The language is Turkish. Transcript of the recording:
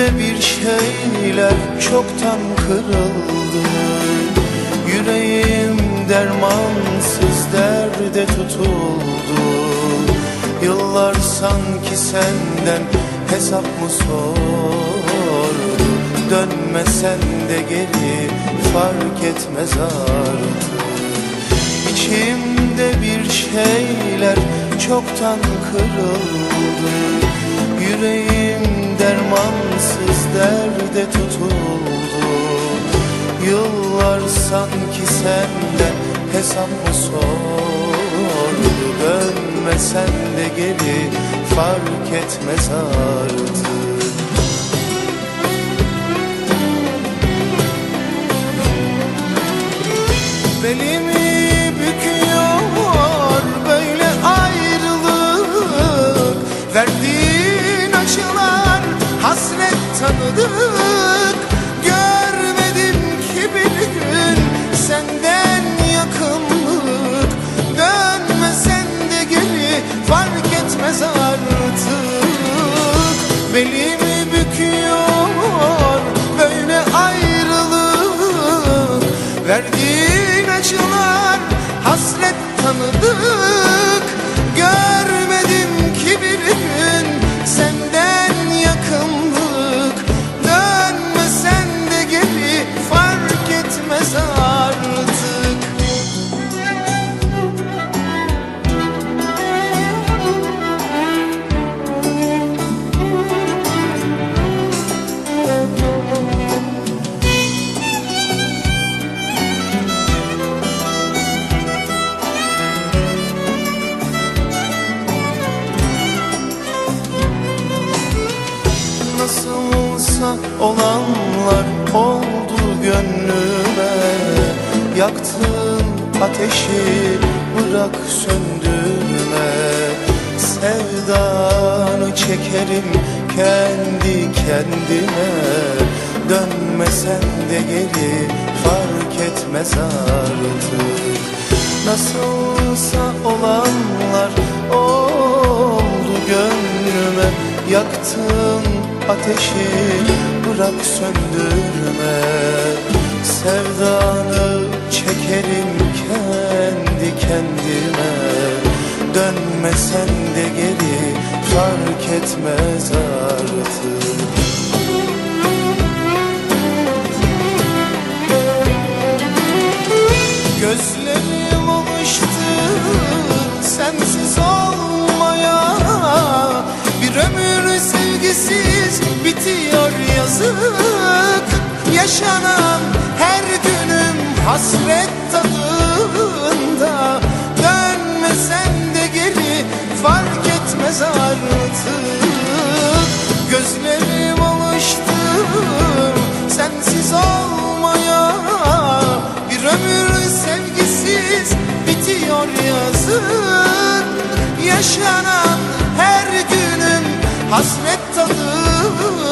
İçimde bir şeyler çoktan kırıldı. Yüreğim dermansız derde tutuldu. Yıllar sanki senden hesap mı sordu? Dönmesen de geri fark etmez artık. İçimde bir şeyler çoktan kırıldı. Yüreğim dermansız derde tutuldu. Yıllar sanki senden hesap mı sordu Dönmesen de geri fark etmez artık. Belimi büküyor böyle ayrılık? Verdiğin tanıdık Görmedim ki bir gün senden yakınlık. Dönmesen de geri fark etmez artık. Belimi büküyor böyle ayrılık. Verdiğin acılar hasret tanıdık olanlar oldu gönlüme. Yaktın ateşi bırak söndürme Sevdanı çekerim kendi kendime. Dönmesen de geri fark etmez artık. Nasılsa ateşi bırak söndürme. Sevdanı çekerim kendi kendime. Dönmesen de geri fark etmez artık Yaşanan her günüm hasret tadında. Dönmesen de geri fark etmez artık. Gözlerim alıştı sensiz olmaya Bir ömür sevgisiz bitiyor yazın Yaşanan her günüm hasret tadı